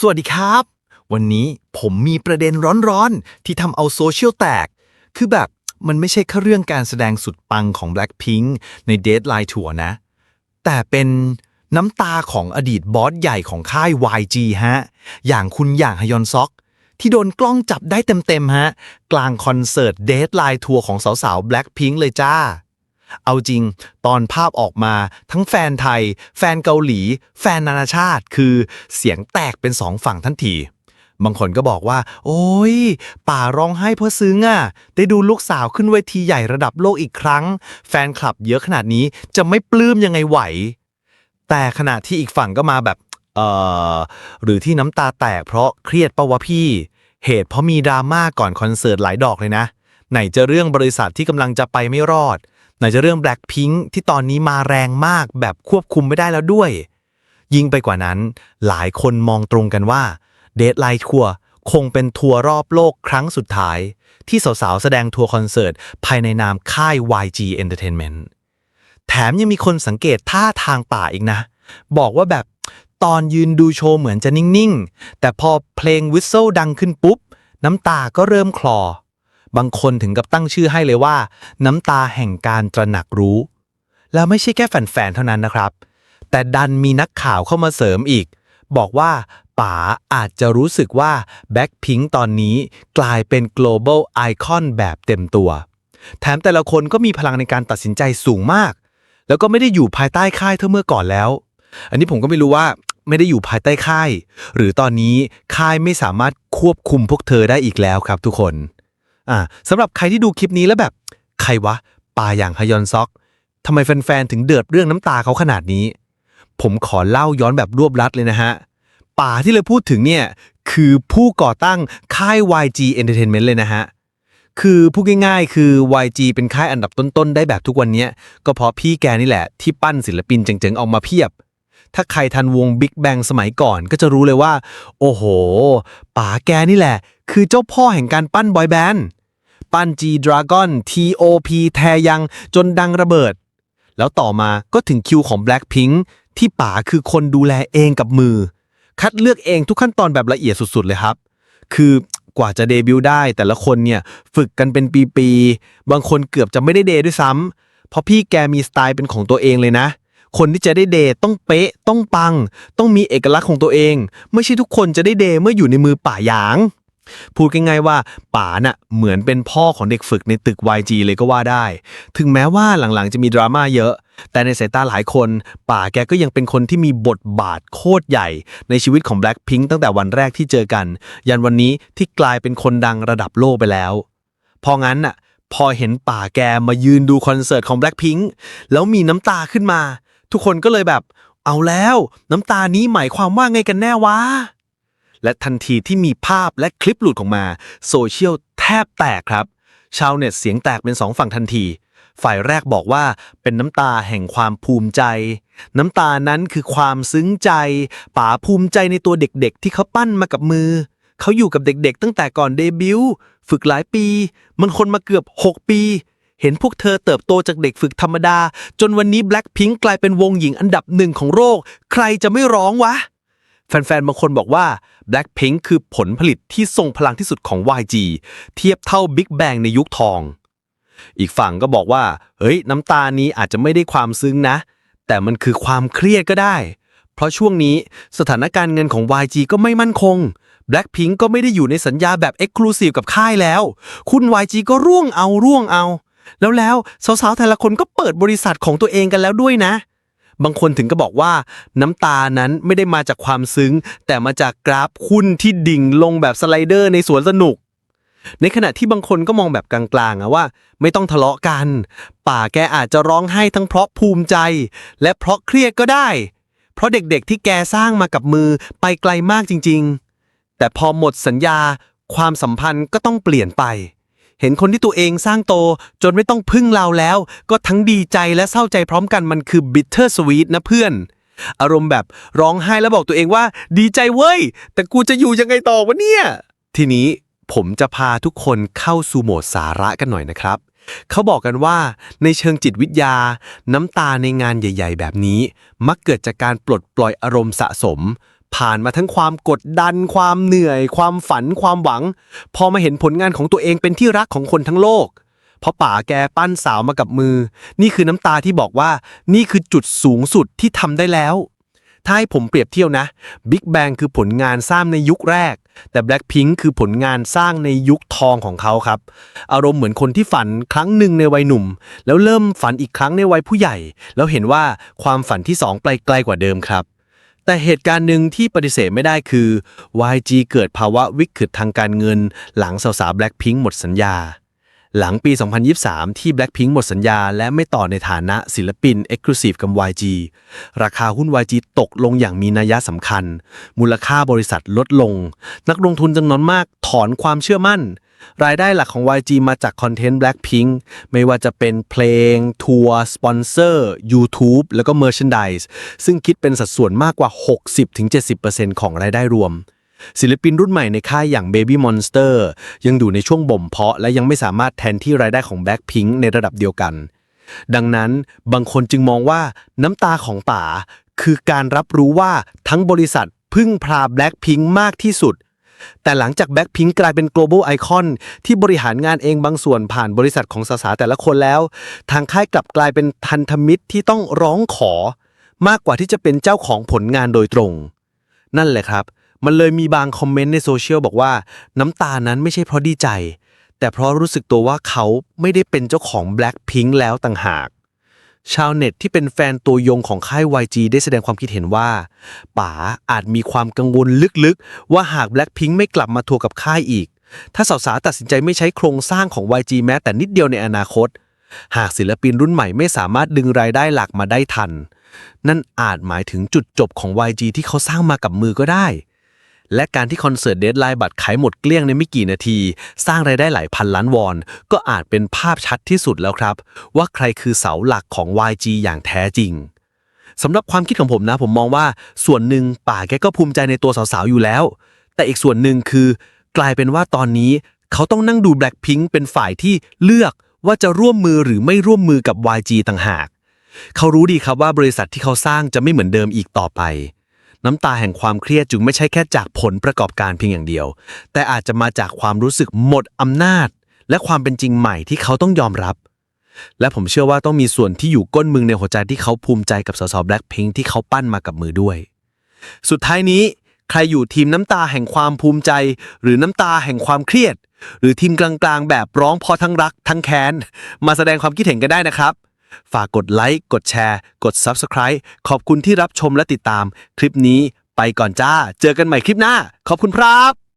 สวัสดีครับ วันนี้ผมมีประเด็นร้อนๆ ที่ทำเอาโซเชียลแตก คือแบบมันไม่ใช่แค่เรื่องการแสดงสุดปังของ Blackpink ใน Deadline Tour นะ แต่เป็นน้ำตาของอดีตบอสใหญ่ของค่าย YG ฮะ อย่างคุณอย่างฮยอนซอก ที่โดนกล้องจับได้เต็มๆฮะ กลางคอนเสิร์ต Deadline Tour ของสาวๆ Blackpink เลยจ้า เอาจริง ตอนภาพออกมาทั้งแฟนไทย แฟนเกาหลี แฟนนานาชาติ คือเสียงแตกเป็นสองฝั่งทันที บางคนก็บอกว่า โอ้ย ป่าร้องไห้เพราะซึ้งอะ ได้ดูลูกสาวขึ้นเวทีใหญ่ระดับโลกอีกครั้ง แฟนคลับเยอะขนาดนี้จะไม่ปลื้มยังไงไหว แต่ขณะที่อีกฝั่งก็มาแบบ เอ่อหรือที่น้ำตาแตกเพราะเครียดปะวะพี่ เหตุเพราะมีดราม่าก่อนคอนเสิร์ตหลายดอกเลยนะ ไหนจะเรื่องบริษัทที่กำลังจะไปไม่รอด ไหนจะเรื่อง Blackpink ที่ตอนนี้มาแรงมากแบบควบคุมไม่ได้แล้วด้วย ยิ่งไปกว่านั้น หลายคนมองตรงกันว่าเด d ไลท์ทัวร์คงเป็นทัวร์รอบโลกครั้งสุดท้าย ที่สาวๆ แสดงทัวร์คอนเสิร์ต ภายในนามค่าย YG Entertainment แถมยังมีคนสังเกตท่าทางป่าอีกนะ บอกว่าแบบตอนยืนดูโชว์เหมือนจะนิ่ง ๆ แต่พอเพลงวิสเซิลดังขึ้นปุ๊บ น้ำตาก็เริ่มคลอ บางคนถึงกับตั้งชื่อให้เลยว่า น้ำตาแห่งการตระหนักรู้ แล้วไม่ใช่แค่แฟนๆเท่านั้นนะครับ แต่ดันมีนักข่าวเข้ามาเสริมอีก บอกว่าป๋าอาจจะรู้สึกว่า Blackpink ตอนนี้กลายเป็น global icon แบบเต็มตัว แถมแต่ละคนก็มีพลังในการตัดสินใจสูงมาก แล้วก็ไม่ได้อยู่ภายใต้ค่ายเท่าเมื่อก่อนแล้ว อันนี้ผมก็ไม่รู้ว่าไม่ได้อยู่ภายใต้ค่าย หรือตอนนี้ค่ายไม่สามารถควบคุมพวกเธอได้อีกแล้วครับทุกคน อ่าสำหรับใครที่ดูคลิปนี้แล้วแบบ ใครวะปาอย่างฮยอนซอกทำไมแฟนๆ ถึงเดือดเรื่องน้ำตาเขาขนาดนี้ ผมขอเล่าย้อนแบบรวบลัดเลยนะฮะ ป่าที่เราพูดถึงเนี่ย คือผู้ก่อตั้งค่าย YG Entertainment เลยนะฮะ คือพูดง่ายๆ คือ YG เป็นค่ายอันดับต้นๆ ได้แบบทุกวันนี้ ก็เพราะพี่แกนี่แหละ ที่ปั้นศิลปินเจ๋งๆ ออกมาเพียบ ถ้าใครทันวง Big Bang สมัยก่อนก็จะรู้เลยว่า โอ้โหป๋าแกนี่แหละ คือเจ้าพ่อแห่งการปั้นบอยแบนด์ ปั้น G Dragon T.O.P แทยังจนดังระเบิด แล้วต่อมาก็ถึงคิวของ Blackpink ที่ป๋าคือคนดูแลเองกับมือ คัดเลือกเองทุกขั้นตอนแบบละเอียดสุดๆเลยครับ คือกว่าจะเดบิวต์ได้ แต่ละคนเนี่ยฝึกกันเป็นปีๆ บางคนเกือบจะไม่ได้เดย์ด้วยซ้ำเพราะพี่แกมีสไตล์เป็นของตัวเองเลยนะ คนที่จะได้เดย์ต้องเป๊ะ ต้องปัง ต้องมีเอกลักษณ์ของตัวเอง ไม่ใช่ทุกคนจะได้เดย์เมื่ออยู่ในมือป่าหยาง พูดง่ายๆว่าป๋าน่ะเหมือนเป็นพ่อของเด็กฝึกในตึก YG เลยก็ว่าได้ ถึงแม้ว่าหลังๆจะมีดราม่าเยอะ แต่ในสายตาหลายคนป๋าแกก็ยังเป็นคนที่มีบทบาทโคตรใหญ่ ในชีวิตของ Blackpink ตั้งแต่วันแรกที่เจอกัน ยันวันนี้ที่กลายเป็นคนดังระดับโลกไปแล้ว พองั้นน่ะพอเห็นป่าแกมายืนดูคอนเสิร์ตของ Blackpink แล้วมีน้ำตาขึ้นมา ทุกคนก็เลยแบบ เอาแล้ว น้ำตานี้หมายความว่าไงกันแน่วะ และทันทีที่มีภาพและคลิปหลุดออกมา โซเชียลแทบแตกครับ ชาวเน็ตเสียงแตกเป็นสองฝั่งทันที ฝ่ายแรกบอกว่าเป็นน้ำตาแห่งความภูมิใจ น้ำตานั้นคือความซึ้งใจ ป๋าภูมิใจในตัวเด็กๆ ที่เขาปั้นมากับมือ เขาอยู่กับเด็กๆ ตั้งแต่ก่อนเดบิวต์ฝึกหลายปี มันคนมาเกือบ 6 ปีเห็นพวกเธอเติบโตจากเด็กฝึกธรรมดา จนวันนี้ Blackpink กลายเป็นวงหญิงอันดับหนึ่งของโลก ใครจะไม่ร้องวะ แฟนๆ บางคนบอกว่า Blackpink คือผลผลิตที่ทรงพลังที่สุดของ YG เทียบเท่า Big Bang ในยุคทอง อีกฝั่งก็บอกว่า เฮ้ย น้ำตานี้อาจจะไม่ได้ความซึ้งนะ แต่มันคือความเครียดก็ได้ เพราะช่วงนี้สถานการณ์เงินของ YG ก็ไม่มั่นคง Blackpink ก็ไม่ได้อยู่ในสัญญาแบบ Exclusive กับค่ายแล้ว คุณ YG ก็ร่วงเอาร่วงเอา แล้วแล้วสาวๆแต่ละคนก็เปิดบริษัทของตัวเองกันแล้วด้วยนะ บางคนถึงก็บอกว่าน้ำตานั้นไม่ได้มาจากความซึ้ง แต่มาจากกราฟหุ้นที่ดิ่งลงแบบสไลเดอร์ในสวนสนุก ในขณะที่บางคนก็มองแบบกลางๆอะว่า ไม่ต้องทะเลาะกัน ป่าแกอาจจะร้องไห้ทั้งเพราะภูมิใจ และเพราะเครียดก็ได้ เพราะเด็กๆที่แกสร้างมากับมือไปไกลมากจริง ๆ แต่พอหมดสัญญา ความสัมพันธ์ก็ต้องเปลี่ยนไป เห็นคนที่ตัวเองสร้างโตจนไม่ต้องพึ่งเราแล้ว ก็ทั้งดีใจและเศร้าใจพร้อมกันมันคือ bitter sweet นะเพื่อน อารมณ์แบบร้องไห้แล้วบอกตัวเองว่า ดีใจเว้ย แต่กูจะอยู่ยังไงต่อวะเนี่ย ทีนี้ผมจะพาทุกคนเข้าสู่โหมดสาระกันหน่อยนะครับ เขาบอกกันว่าในเชิงจิตวิทยา น้ำตาในงานใหญ่ ๆ แบบนี้ มักเกิดจากการปลดปล่อยอารมณ์สะสม ผ่านมาทั้งความกดดัน ความเหนื่อย ความฝัน ความหวัง พอมาเห็นผลงานของตัวเองเป็นที่รักของคนทั้งโลก เพราะป๋าแกปั้นสาวมากับมือ นี่คือน้ำตาที่บอกว่า นี่คือจุดสูงสุดที่ทำได้แล้ว ถ้าให้ผมเปรียบเทียบนะ Big Bang คือผลงานสร้างในยุคแรก แต่ Blackpink คือผลงานสร้างในยุคทองของเขาครับ อารมณ์เหมือนคนที่ฝันครั้งหนึ่งในวัยหนุ่ม แล้วเริ่มฝันอีกครั้งในวัยผู้ใหญ่ แล้วเห็นว่าความฝันที่สองไปไกลกว่าเดิมครับ แต่เหตุการณ์หนึ่งที่ปฏิเสธไม่ได้คือ YG เกิดภาวะวิกฤตทางการเงิน หลังสาวๆ Blackpink หมดสัญญา หลังปี 2023 ที่ Blackpink หมดสัญญา และไม่ต่อในฐานะศิลปิน Exclusive กับ YG ราคาหุ้น YG ตกลงอย่างมีนัยสำคัญ มูลค่าบริษัทลดลง นักลงทุนจำนวนมากถอนความเชื่อมั่น รายได้หลักของ YG มาจากคอนเทนต์ Blackpink ไม่ว่าจะเป็นเพลง ทัวร์ สปอนเซอร์ YouTube แล้วก็ Merchandise ซึ่งคิดเป็นสัดส่วนมากกว่า 60-70%ของรายได้รวม ศิลปินรุ่นใหม่ในค่ายอย่าง Baby Monster ยังอยู่ในช่วงบ่มเพาะ และยังไม่สามารถแทนที่รายได้ของ Blackpink ในระดับเดียวกัน ดังนั้นบางคนจึงมองว่าน้ำตาของป๋าคือการรับรู้ว่าทั้งบริษัทพึ่งพา Blackpink มากที่สุด แต่หลังจาก Blackpink กลายเป็น global icon ที่บริหารงานเองบางส่วนผ่านบริษัทของสาสาแต่ละคนแล้ว ทางค่ายกลับกลายเป็นพันธมิตรที่ต้องร้องขอ มากกว่าที่จะเป็นเจ้าของผลงานโดยตรง นั่นแหละครับ มันเลยมีบางคอมเมนต์ในโซเชียลบอกว่า น้ำตานั้นไม่ใช่เพราะดีใจ แต่เพราะรู้สึกตัวว่าเขาไม่ได้เป็นเจ้าของ Blackpink แล้วต่างหาก ชาวเน็ตที่เป็นแฟนตัวยงของค่าย YG ได้แสดงความคิดเห็นว่าป๋าอาจมีความกังวลลึกๆ ว่าหาก Blackpink ไม่กลับมาทัวร์กับค่ายอีก ถ้าสาวๆตัดสินใจไม่ใช้โครงสร้างของ YG แม้แต่นิดเดียวในอนาคต หากศิลปินรุ่นใหม่ไม่สามารถดึงรายได้หลักมาได้ทัน นั่นอาจหมายถึงจุดจบของ YG ที่เขาสร้างมากับมือก็ได้ และการที่คอนเสิร์ตเดดไลน์บัตรขายหมดเกลี้ยงในไม่กี่นาที สร้างรายได้หลายพันล้านวอน ก็อาจเป็นภาพชัดที่สุดแล้วครับ ว่าใครคือเสาหลักของ YG อย่างแท้จริงสำหรับความคิดของผมนะ ผมมองว่าส่วนหนึ่งป่าแกก็ภูมิใจในตัวสาวๆอยู่แล้ว แต่อีกส่วนหนึ่งคือ กลายเป็นว่าตอนนี้เขาต้องนั่งดู Blackpink เป็นฝ่ายที่เลือกว่าจะร่วมมือหรือไม่ร่วมมือกับ YG ต่างหาก เขารู้ดีครับว่าบริษัทที่เขาสร้างจะไม่เหมือนเดิมอีกต่อไป น้ำตาแห่งความเครียดจึงไม่ใช่แค่จากผลประกอบการเพียงอย่างเดียว แต่อาจจะมาจากความรู้สึกหมดอำนาจ และความเป็นจริงใหม่ที่เขาต้องยอมรับ และผมเชื่อว่าต้องมีส่วนที่อยู่ก้นมึงในหัวใจที่เขาภูมิใจกับสาวๆ Blackpink ที่เขาปั้นมากับมือด้วย สุดท้ายนี้ ใครอยู่ทีมน้ำตาแห่งความภูมิใจ หรือน้ำตาแห่งความเครียด หรือทีมกลางๆ แบบร้องพอทั้งรักทั้งแค้นมาแสดงความคิดเห็นกันได้นะครับ ฝากกดไลค์กดแชร์ กด Subscribe ขอบคุณที่รับชมและติดตาม คลิปนี้ไปก่อนจ้า เจอกันใหม่คลิปหน้า ขอบคุณครับ